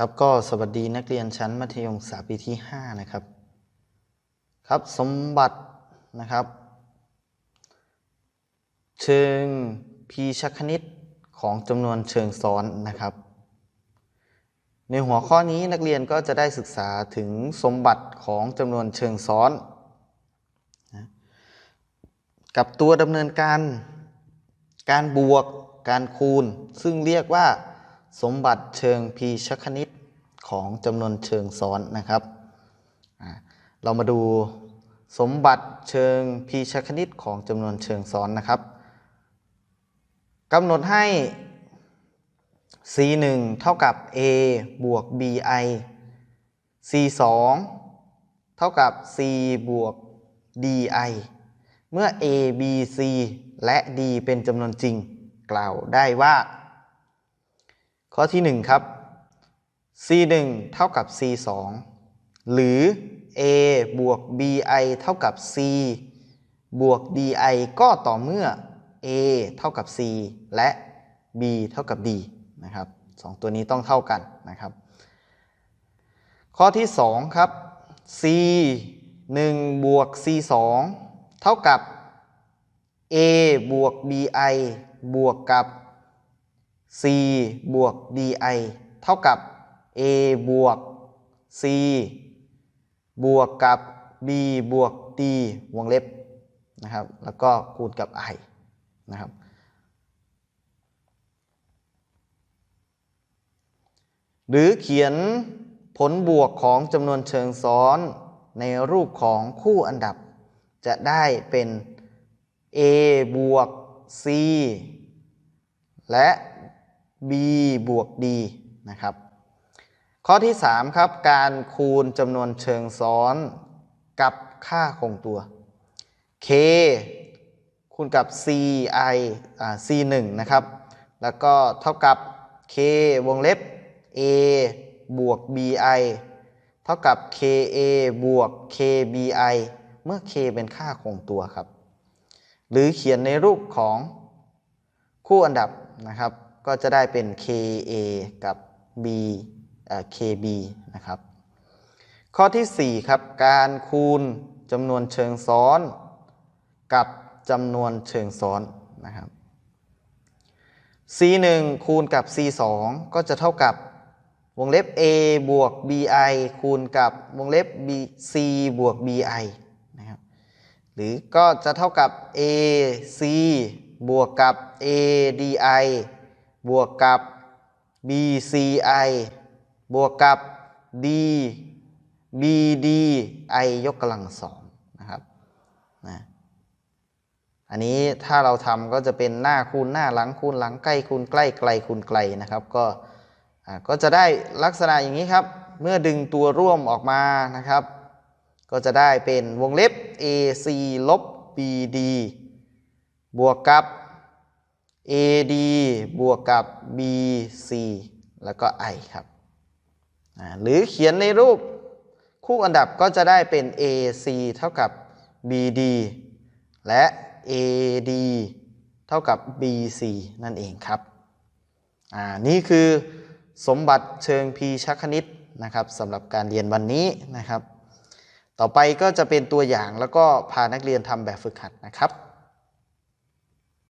ครับก็สวัสดีนักเรียนชั้นมัธยมศึกษาปีที่ 5 นะครับ ครับสมบัตินะครับ เชิงพีชคณิตของจำนวนเชิงซ้อนนะครับ ในหัวข้อนี้นักเรียนก็จะได้ศึกษาถึงสมบัติของจำนวนเชิงซ้อนนะกับตัวดำเนินการ การบวก การคูณ ซึ่งเรียกว่า สมบัติเชิงพีชคณิตของจำนวนเชิงซ้อนนะครับ เรามาดูสมบัติเชิงพีชคณิตของจำนวนเชิงซ้อนนะครับกำหนดให้ c 1 เท่ากับ a บวก bi c 2 เท่ากับ c บวก di เมื่อ a b c และ d เป็นจำนวนจริง กล่าวได้ว่า ข้อที่ 1 ครับ c 1เท่ากับ c 2หรือ a บวก bi เท่ากับ c บวก di ก็ต่อเมื่อ a เท่ากับ c และ b เท่ากับ d นะครับสองตัวนี้ต้องเท่ากันนะครับ ข้อที่ 2 ครับ c 1บวก c 2เท่ากับ a บวก bi บวกกับ c บวก di เท่ากับ a บวก c บวกกับ b บวก d วงเล็บนะครับ แล้วก็คูณกับ i นะครับ หรือเขียนผลบวกของจำนวนเชิงซ้อนในรูปของคู่อันดับ จะได้เป็น a บวก c และ b บวก d นะครับ ข้อที่ 3 ครับ การคูณจำนวนเชิงซ้อนกับค่าคงตัว k คูณกับ c i อ่า c 1นะครับ แล้วก็เท่ากับ k วงเล็บ a บวก bi เท่ากับ ka บวก kbi เมื่อ k เป็นค่าคงตัวครับ หรือเขียนในรูปของคู่อันดับนะครับ ก็จะได้เป็น ka กับ b kb นะครับ ข้อที่ 4 ครับ การคูณจำนวนเชิงซ้อน กับจำนวนเชิงซ้อนนะครับ c 1 คูณกับ c 2 ก็จะเท่ากับวงเล็บ a บวก bi คูณกับวงเล็บ b c บวก bi นะครับหรือก็จะเท่ากับ a c บวกกับ a di บวกกับ b c i บวกกับ d b d i ยกกำลังสองนะครับนะอันนี้ถ้าเราทำก็จะเป็นหน้าคูณหน้าหลังคูณหลังใกล้คูณใกล้ไกลคูณไกลนะครับ ก็ก็จะได้ลักษณะอย่างนี้ครับ เมื่อดึงตัวร่วมออกมานะครับ ก็จะได้เป็นวงเล็บ AC ลบ BD บวกกับ AD บวกกับ BC แล้วก็ I ครับ หรือเขียนในรูปคู่อันดับก็จะได้เป็น AC เท่ากับ BD และ AD เท่ากับ BC นั่นเองครับอ่านี่คือสมบัติเชิงพีชคณิตนะครับสำหรับการเรียนวันนี้นะครับ ต่อไปก็จะเป็นตัวอย่างแล้วก็พานักเรียนทำแบบฝึกหัดนะครับ